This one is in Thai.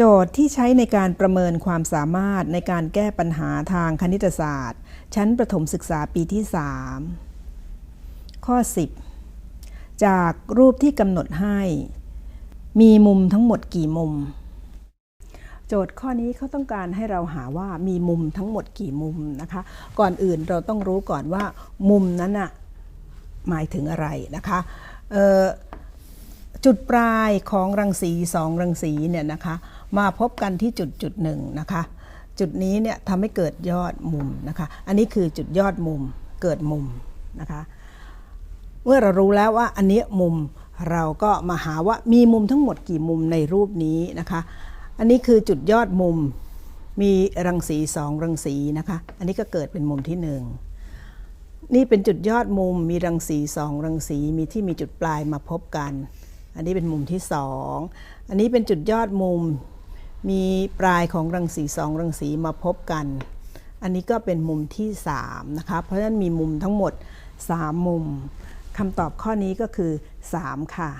โจทย์ที่ใช้ในการประเมินความสามารถในการแก้ปัญหาทางคณิตศาสตร์ ชั้นประถมศึกษาปีที่ 3 ข้อ 10 จากรูปที่กำหนดให้ มีมุมทั้งหมดกี่มุม โจทย์ข้อนี้เขาต้องการให้เราหาว่ามีมุมทั้งหมดกี่มุมนะคะ ก่อนอื่นเราต้องรู้ก่อนว่า มุมนั้นน่ะหมายถึงอะไรนะคะ จุดปลายของรังสีสองรังสีเนี่ยนะคะมาพบกันที่จุดจุดหนึ่งนะคะจุดนี้เนี่ยทำให้เกิดยอดมุมนะคะอันนี้คือจุดยอดมุมเกิดมุมนะคะเมื่อเรารู้แล้วว่าอันนี้มุมเราก็มาหาว่ามีมุมทั้งหมดกี่มุมในรูปนี้นะคะอันนี้คือจุดยอดมุมมีรังสีสองรังสีนะคะอันนี้ก็เกิดเป็นมุมที่หนึ่งนี่เป็นจุดยอดมุมมีรังสีสองรังสีมีที่มีจุดปลายมาพบกัน อันนี้เป็นมุมที่สอง อันนี้เป็นจุดยอดมุม มีปลายของรังสีสองรังสีมาพบกัน อันนี้ก็เป็นมุมที่3นะคะ เพราะฉะนั้นมีมุมทั้งหมด3มุมคำตอบข้อนี้ก็คือ3ค่ะ